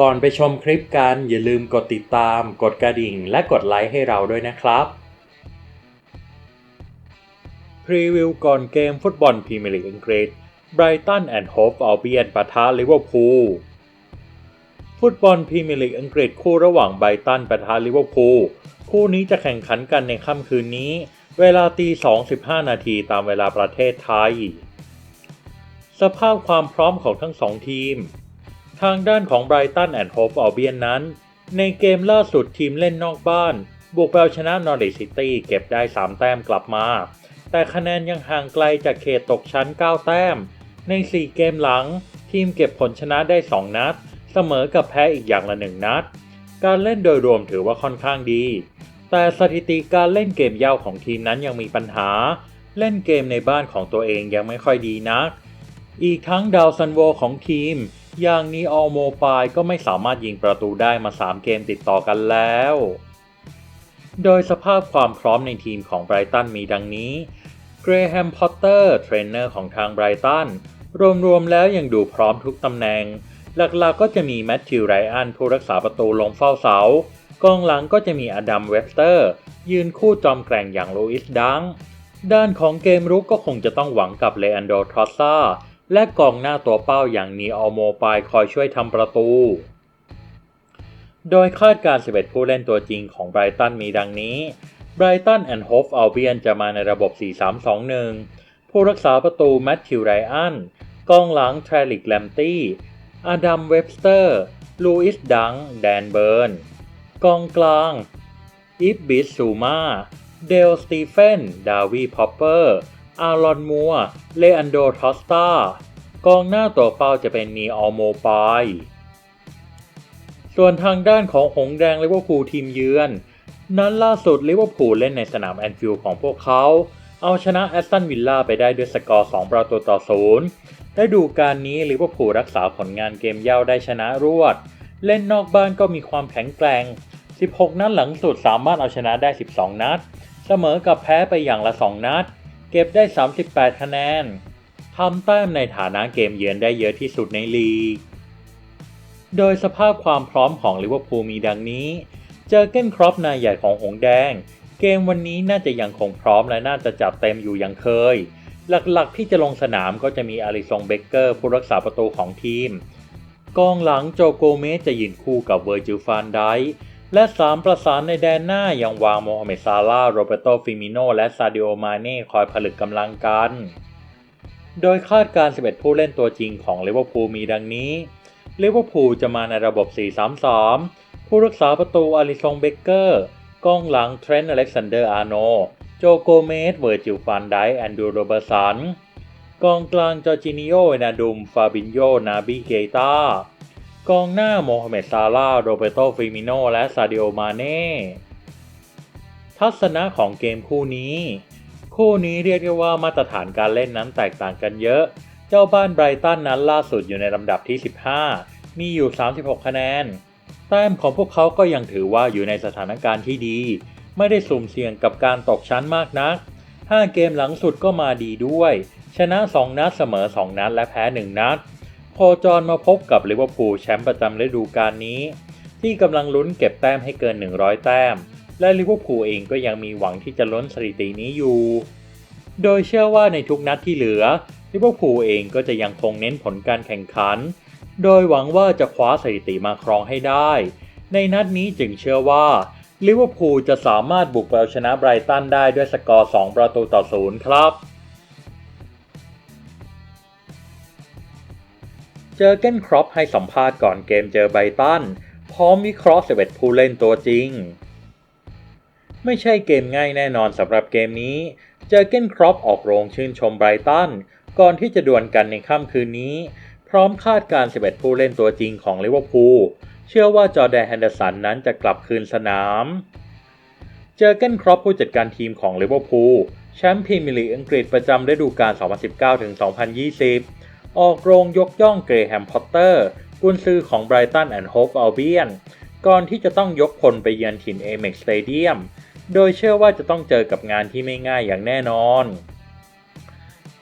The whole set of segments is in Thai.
ก่อนไปชมคลิปกันอย่าลืมกดติดตาม กดกระดิ่ง และกดไลค์ให้เราด้วยนะครับพรีวิวก่อนเกมฟุตบอลพรีเมียร์ลีกอังกฤษไบรตันแอนด์โฮฟอัลเบียนปะทะลิเวอร์พูลฟุตบอลพรีเมียร์ลีกอังกฤษคู่ระหว่างไบรตันปะทะลิเวอร์พูลคู่นี้จะแข่งขันกันในค่ำคืนนี้ เวลาตี2.15 นาทีตามเวลาประเทศไทย สภาพความพร้อมของทั้งสองทีม ทางด้านของไบรตันแอนด์โฮฟอัลเบียนนั้น ในเกมล่าสุดทีมเล่นนอกบ้าน บุกไปเอาชนะนอริซิตี้เก็บได้ 3 แต้มกลับมา แต่คะแนนยังห่างไกลจากเขตตกชั้น 9 แต้ม ใน 4 เกมหลัง ทีมเก็บผลชนะได้ 2 นัด เสมอกับแพ้อีกอย่างละ 1 นัด การเล่นโดยรวมถือว่าค่อนข้างดี แต่สถิติการเล่นเกมยาวของทีมนั้นยังมีปัญหา เล่นเกมในบ้านของตัวเองยังไม่ค่อยดีนัก อีกทั้งดาวซันโวของทีม อย่างนี้ออลโมปายก็ไม่สามารถยิงประตูได้มา 3 เกมติดต่อกันแล้ว โดยสภาพความพร้อมในทีมของไบรตันมีดังนี้ เกรแฮม พอตเตอร์ เทรนเนอร์ของทางไบรตัน รวมๆแล้วยังดูพร้อมทุกตำแหน่ง หลักๆก็จะมีแมทธิวไรอันผู้รักษาประตูลงเฝ้าเสากองหลังก็จะมีอดัมเวสเตอร์ ยืนคู่จอมแกร่งอย่างลูอิสดัง ด้านของเกมรุกก็คงจะต้องหวังกับเลอันโดทรอสซา และกองหน้าตัวเป้าอย่างนีออลโมปายคอยช่วยทำประตู โดยคาดการ 11 ผู้เล่นตัวจริงของไบรตันมีดังนี้ไบรตันแอนด์โฮฟอัลเบียนจะมาในระบบ 4-3-2-1 ผู้รักษาประตูแมทธิวไรอันกองหลังแทรลิกแลมตี้ อดัมเว็บสเตอร์ ลูอิสดัง แดนเบิร์น กองกลาง อิฟบิสซูมา เดลสตีเฟน ดาวีพอปเปอร์ อารอนมัว เลอันโดทอสตากองหน้าตัวเป้าจะเป็นนีออลโมปายส่วนทางด้านของหงแดงลิเวอร์พูลทีมเยือน นั้นล่าสุดลิเวอร์พูลเล่นในสนามแอนฟิลด์ของพวกเขา เอาชนะแอสตันวิลล่าไปได้ด้วยสกอร์ 2 ประตูต่อศูนย์ได้ดูการนี้ลิเวอร์พูลรักษาผลงานเกมเย่าได้ชนะรวด เล่นนอกบ้านก็มีความแข็งแกร่ง 16 นัดหลังสุดสามารถเอาชนะได้ 12 นัด เสมอกับแพ้ไปอย่างละ 2 นัด เก็บได้ 38 คะแนนทำแต้มในฐานะเกมเยือนได้เยอะที่สุดในลีก โดยสภาพความพร้อมของลิเวอร์พูลมีดังนี้ เจอเก้นครอปนายใหญ่ของหงแดง เกมวันนี้น่าจะยังคงพร้อมและน่าจะจับเต็มอยู่อย่างเคย หลักๆที่จะลงสนามก็จะมีอาริซงเบเกอร์ผู้รักษาประตูของทีม กองหลังโจโกเมสจะยืนคู่กับเวอร์จิลฟานได และ 3 ประสานในแดนหน้ายังวางโมฮัมเหม็ดซาลาโรเบโตฟิมิโน และซาดิโอมาเน่คอยผลึกกำลังกัน โดยคาดการ 11 ผู้เล่นตัวจริงของลิเวอร์พูลมีดังนี้ลิเวอร์พูลจะมาในระบบ 4-3-3 ผู้รักษาประตูอาริซงเบเกอร์กองหลังเทรนต์อเล็กซานเดอร์อาร์โน โจโกเมส เวอร์จิลฟานไดแอนดูโรเบสัน กองกลางจอร์จินิโอเอนาดุม ฟาบินโย นาบิเกตา กองหน้าโมฮัมเหม็ดซาลาโรเบโตฟิมิโน และซาดิโอมาเน่ ทัศนะของเกมคู่นี้ คู่นี้เรียกได้ว่ามาตรฐานการเล่นนั้นแตกต่างกันเยอะ เจ้าบ้านไบรตันนั้นล่าสุดอยู่ในลำดับที่ 15 มีอยู่ 36 คะแนน แต้มของพวกเขาก็ยังถือว่าอยู่ในสถานการณ์ที่ดี ไม่ได้สุ่มเสี่ยงกับการตกชั้นมากนัก 5 เกมหลังสุดก็มาดีด้วย ชนะ 2 นัดเสมอ 2 นัดและแพ้ 1 นัด โคจรมาพบกับลิเวอร์พูลแชมป์ประจำฤดูกาลนี้ ที่กำลังลุ้นเก็บแต้มให้เกิน 100 แต้ม และลิเวอร์พูลเองก็ยังมีหวังที่จะล้นสถิตินี้อยู่ โดยเชื่อว่าในทุกนัดที่เหลือลิเวอร์พูลเองก็จะยังคงเน้นผลการแข่งขัน โดยหวังว่าจะคว้าสถิติมาครองให้ได้ ในนัดนี้จึงเชื่อว่าลิเวอร์พูลจะสามารถบุกไปเอาชนะไบรตันได้ด้วยสกอร์ 2 ประตูต่อศูนย์ครับ เจอเกนครอปให้สัมภาษณ์ก่อนเกมเจอไบรตัน พร้อมวิเคราะห์11ผู้เล่นตัวจริง ไม่ใช่เกมง่ายแน่นอนสำหรับเกมนี้ เจอเกนครอปออกโรงชื่นชมไบรตัน ก่อนที่จะดวลกันในค่ำคืนนี้ พร้อมคาดการ 11 ผู้เล่นตัวจริงของลิเวอร์พูล เชื่อว่าจอแดนแฮนเดอร์สันนั้นจะกลับคืนสนาม เจอเกนครอปผู้จัดการทีมของลิเวอร์พูลแชมป์พรีเมียร์ลีกอังกฤษประจำฤดูกาล2019-2020 ออกโรงยกย่องเกรแฮมพอตเตอร์ กุนซือของไบรตันแอนด์โฮฟอัลเบียน ก่อนที่จะต้องยกพลไปเยือนถิ่นเอเม็กสเตเดียม โดยเชื่อว่าจะต้องเจอกับงานที่ไม่ง่ายอย่างแน่นอน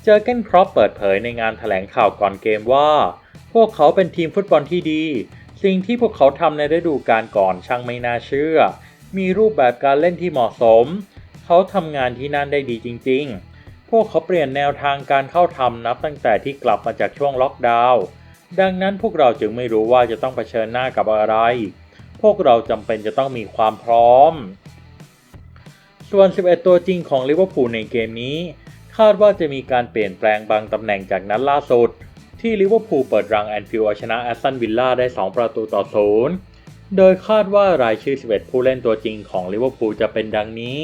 เจอเกนครอปเปิดเผยในงานถแถลงข่าวก่อนเกมว่า พวกเขาเป็นทีมฟุตบอลที่ดี สิ่งที่พวกเขาทำในฤดูกาลก่อนช่างไม่น่าเชื่อ มีรูปแบบการเล่นที่เหมาะสม เขาทำงานที่นั่นได้ดีจริง ๆ พวกเขาเปลี่ยนแนวทางการเข้าทำนับตั้งแต่ที่กลับมาจากช่วงล็อกดาวน์ดังนั้นพวกเราจึงไม่รู้ว่าจะต้องเผชิญหน้ากับอะไร พวกเราจำเป็นจะต้องมีความพร้อม ส่วน 11 ตัวจริงของลิเวอร์พูลในเกมนี้ คาดว่าจะมีการเปลี่ยนแปลงบางตำแหน่งจากนัดล่าสุด ที่ลิเวอร์พูลเปิดรังแอนฟิลด์เอาชนะแอสตันวิลล่าได้ 2 ประตูต่อศูนย์โดยคาดว่ารายชื่อ 11 ผู้เล่นตัวจริงของลิเวอร์พูลจะเป็นดังนี้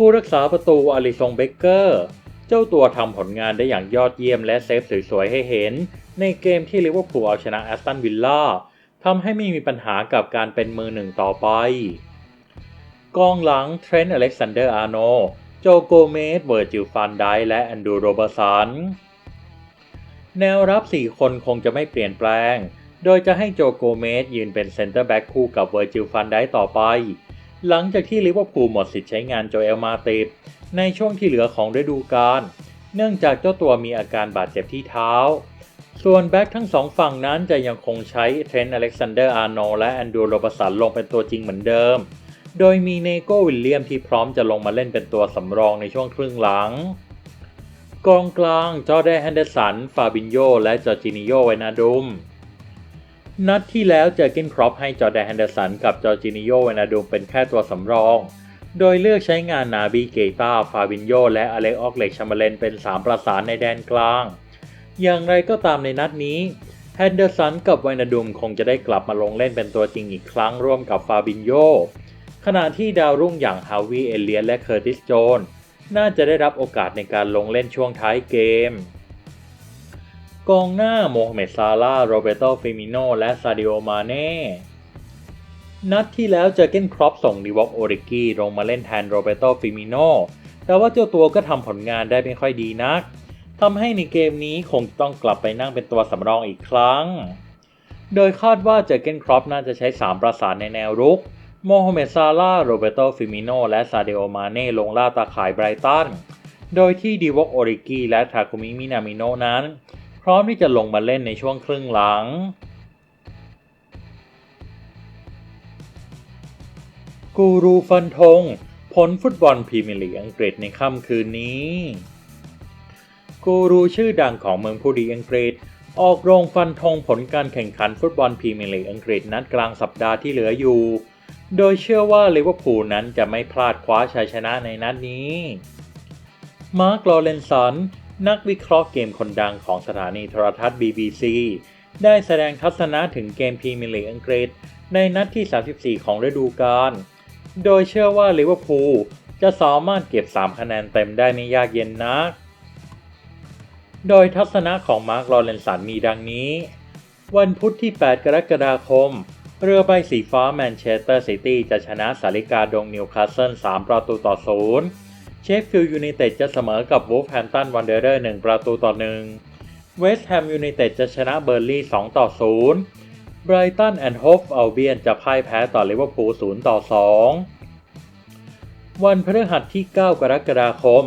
ผู้รักษาประตูอลิซงเบเกอร์ เจ้าตัวทำผลงานได้อย่างยอดเยี่ยมและเซฟสวยๆ ให้เห็น ในเกมที่ลิเวอร์พูลเอาชนะแอสตันวิลล่าทำให้ไม่มีปัญหากับการเป็นมือหนึ่งต่อไป กองหลังเทรนต์อเล็กซานเดอร์อาร์โน โจโกเมสเวอร์จิลฟานไดและแอนดูโรเบอร์สัน แนวรับ 4 คนคงจะไม่เปลี่ยนแปลง โดยจะให้โจโกเมสยืนเป็นเซนเตอร์แบ็กคู่กับเวอร์จิลฟันไดต่อไป หลังจากที่ลิเวอร์พูลหมดสิทธิ์ใช้งานโจเอลมาติดในช่วงที่เหลือของฤดูกาลเนื่องจากเจ้าตัวมีอาการบาดเจ็บที่เท้า ส่วนแบ็กทั้งสองฝั่งนั้นจะยังคงใช้เทรนต์อเล็กซานเดอร์อาร์โนและแอนดูโรบสันลงเป็นตัวจริงเหมือนเดิม โดยมีเนโกวิลเลียมที่พร้อมจะลงมาเล่นเป็นตัวสำรองในช่วงครึ่งหลัง กองกลางจอร์แดนแฮนเดอร์สัน ฟาบินโยและจอร์จินิโยไวนาดุม นัดที่แล้วเจอเกนครอปให้จอแดนแฮนเดอร์สันกับจอร์จินิโยไวนาดุมเป็นแค่ตัวสำรอง โดยเลือกใช้งานนาบีเกตาฟาบินโยและอเล็กออกเล็กชมเบเลนเป็น 3 ประสานในแดนกลาง อย่างไรก็ตามในนัดนี้แฮนเดอร์สันกับไวนาดุมคงจะได้กลับมาลงเล่นเป็นตัวจริงอีกครั้งร่วมกับฟาบินโยขณะที่ดาวรุ่งอย่างฮาวิเอเลียนและเคอร์ติสโจนน่าจะได้รับโอกาสในการลงเล่นช่วงท้ายเกม กองหน้าโมฮัมเหม็ดซาลาโรเบโตฟิมิโน และซาดิโอ มาเน่ นัดที่แล้วเจอเกนครอปส่งดิวอกโอริกีลงมาเล่นแทนโรเบโตฟิมิโน แต่ว่าเจ้าตัวก็ทำผลงานได้ไม่ค่อยดีนัก ทำให้ในเกมนี้คงต้องกลับไปนั่งเป็นตัวสำรองอีกครั้ง โดยคาดว่าเจอเกนครอปน่าจะใช้ 3 ประสานในแนวรุก โมฮัมเหม็ดซาลาโรเบโตฟิมิโน และซาเดโอ มาเน่ลงล่าตาข่ายไบรตัน โดยที่ดิวอกโอริกีและทาคุมิมินามิโนนั้น ร้อมที่จะลงมาเล่นในช่วงครึ่งหลัง กูรูฟันธงผลฟุตบอลพรีเมียร์ลีกอังกฤษในค่ำคืนนี้ กูรูชื่อดังของเมืองผู้ดีอังกฤษ ออกโรงฟันธงผลการแข่งขันฟุตบอลพรีเมียร์ลีกอังกฤษนัดกลางสัปดาห์ที่เหลืออยู่ โดยเชื่อว่าลิเวอร์พูลนั้นจะไม่พลาดคว้าชัยชนะในนัดนี้ มาร์คลอเรนสัน นักวิเคราะห์เกมคนดังของสถานีโทรทัศน์ BBC ได้แสดงทัศนะถึงเกมพรีเมียร์ลีกอังกฤษ ในนัดที่ 34 ของฤดูกาล โดยเชื่อว่าลิเวอร์พูลจะสามารถเก็บ 3 คะแนนเต็มได้ไม่ยากเย็นนัก โดยทัศนะของมาร์ค ลอเรนสันมีดังนี้ วันพุธที่ 8 กรกฎาคม เรือใบสีฟ้าแมนเชสเตอร์ซิตี้จะชนะสาริกาดงนิวคาสเซิล 3 ประตูต่อ 0 เชฟฟิลด์ยูไนเต็ดจะเสมอกับวูฟแฮมตันวันเดอร์1ประตูต่อ1เวสต์แฮมยูไนเต็ดจะชนะเบอร์ลี่2ต่อ0ไบรตันแอนด์โฮฟอัลเบียนจะพ่ายแพ้ต่อลิเวอร์พูล0ต่อ2วันพฤหัสที่ 9 กรกฎาคม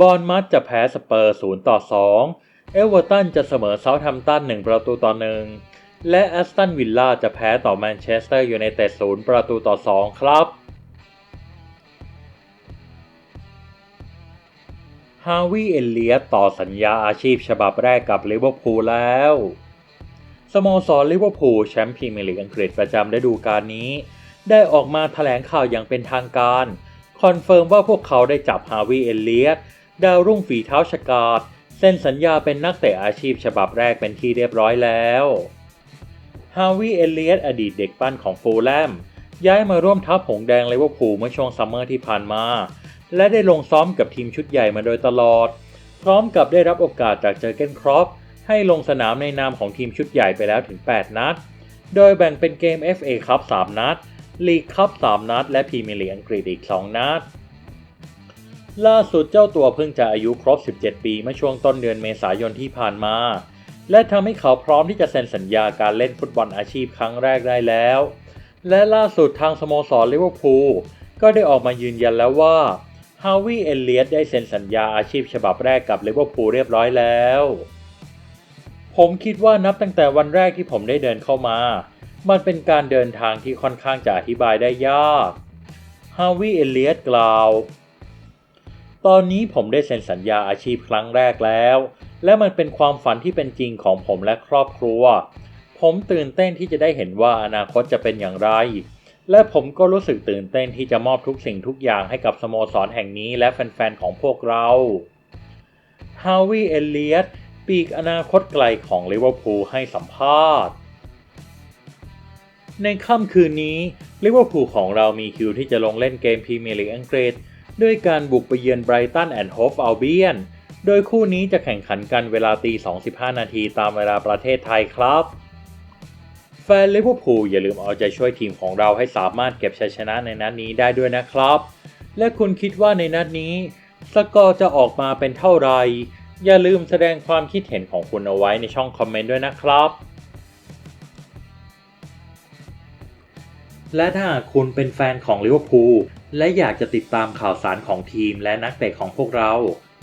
บอร์นมัธจะแพ้สเปอร์0ต่อ2เอเวอร์ตันจะเสมอเซาท์แฮมตัน1ประตูต่อ1และแอสตันวิลล่าจะแพ้ต่อแมนเชสเตอร์ยูไนเต็ด0ประตูต่อ2ครับ ฮาวิเอเลียตต่อสัญญาอาชีพฉบับแรกกับลิเวอร์พูลแล้ว สโมสรลิเวอร์พูลแชมป์พรีเมียร์ลีกอังกฤษประจำฤดูกาลนี้ ได้ออกมาแถลงข่าวอย่างเป็นทางการ คอนเฟิร์มว่าพวกเขาได้จับฮาวิเอเลียตดาวรุ่งฝีเท้าฉกาจเซ็นสัญญาเป็นนักเตะอาชีพฉบับแรกเป็นที่เรียบร้อยแล้วฮาวิเอเลียตอดีตเด็กปั้นของฟูลแลมย้ายมาร่วมทัพหงแดงลิเวอร์พูลเมื่อช่วงซัมเมอร์ที่ผ่านมา และได้ลงซ้อมกับทีมชุดใหญ่มาโดยตลอด พร้อมกับได้รับโอกาสจากเจอเกนครอปให้ลงสนามในนามของทีมชุดใหญ่ไปแล้วถึง 8 นัด โดยแบ่งเป็นเกม FA คัพ3นัด ลีกคัพ3นัด และพรีเมียร์ลีกอังกฤษอีก 2 นัด ล่าสุดเจ้าตัวเพิ่งจะอายุครบ 17 ปีเมื่อช่วงต้นเดือนเมษายนที่ผ่านมา และทำให้เขาพร้อมที่จะเซ็นสัญญาการเล่นฟุตบอลอาชีพครั้งแรกได้แล้ว และล่าสุดทางสโมสรลิเวอร์พูลก็ได้ออกมายืนยันแล้วว่า ฮาวิเอเลียตได้เซ็นสัญญาอาชีพฉบับแรกกับลิเวอร์พูลเรียบร้อยแล้ว ผมคิดว่านับตั้งแต่วันแรกที่ผมได้เดินเข้ามา มันเป็นการเดินทางที่ค่อนข้างจะอธิบายได้ยากฮาวิเอเลียตกล่าว ตอนนี้ผมได้เซ็นสัญญาอาชีพครั้งแรกแล้ว และมันเป็นความฝันที่เป็นจริงของผมและครอบครัว ผมตื่นเต้นที่จะได้เห็นว่าอนาคตจะเป็นอย่างไร และผมก็รู้สึกตื่นเต้นที่จะมอบทุกสิ่งทุกอย่างให้กับสโมสรแห่งนี้และแฟนๆ ของพวกเราฮาวิเอเลียตปีกอนาคตไกลของลิเวอร์พูลให้สัมภาษณ์ ในค่ำคืนนี้ลิเวอร์พูลของเรามีคิวที่จะลงเล่นเกมพรีเมียร์ลีกอังกฤษ ด้วยการบุกไปเยือนไบรตันแอนด์โฮฟอัลเบียน โดยคู่นี้จะแข่งขันกันเวลาตี 2.15 นาทีตามเวลาประเทศไทยครับ แฟนลิเวอร์พูลอย่าลืมเอาใจช่วยทีมของเราให้สามารถเก็บชัยชนะในนัดนี้ได้ด้วยนะครับ และคุณคิดว่าในนัดนี้ สกอร์จะออกมาเป็นเท่าไหร่อย่าลืมแสดงความคิดเห็นของคุณเอาไว้ในช่องคอมเมนต์ด้วยนะครับ และถ้าคุณเป็นแฟนของลิเวอร์พูลและอยากจะติดตามข่าวสารของทีมและนักเตะของพวกเรา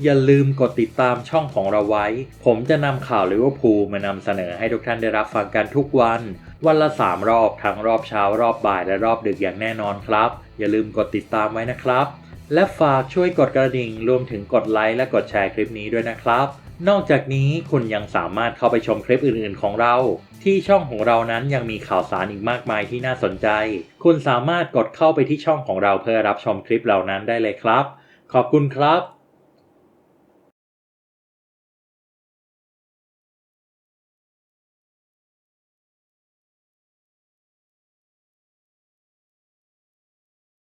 อย่าลืมกดติดตามช่องของเราไว้ ผมจะนำข่าวลิเวอร์พูลมานำเสนอให้ทุกท่านได้รับฟังกันทุกวัน วันละ 3 รอบ ทั้งรอบเช้ารอบบ่ายและรอบดึกอย่างแน่นอนครับ อย่าลืมกดติดตามไว้นะครับ และฝากช่วยกดกระดิ่งรวมถึงกดไลค์และกดแชร์คลิปนี้ด้วยนะครับ นอกจากนี้คุณยังสามารถเข้าไปชมคลิปอื่นๆของเรา ที่ช่องของเรานั้นยังมีข่าวสารอีกมากมายที่น่าสนใจ คุณสามารถกดเข้าไปที่ช่องของเราเพื่อรับชมคลิปเหล่านั้นได้เลยครับ ขอบคุณครับ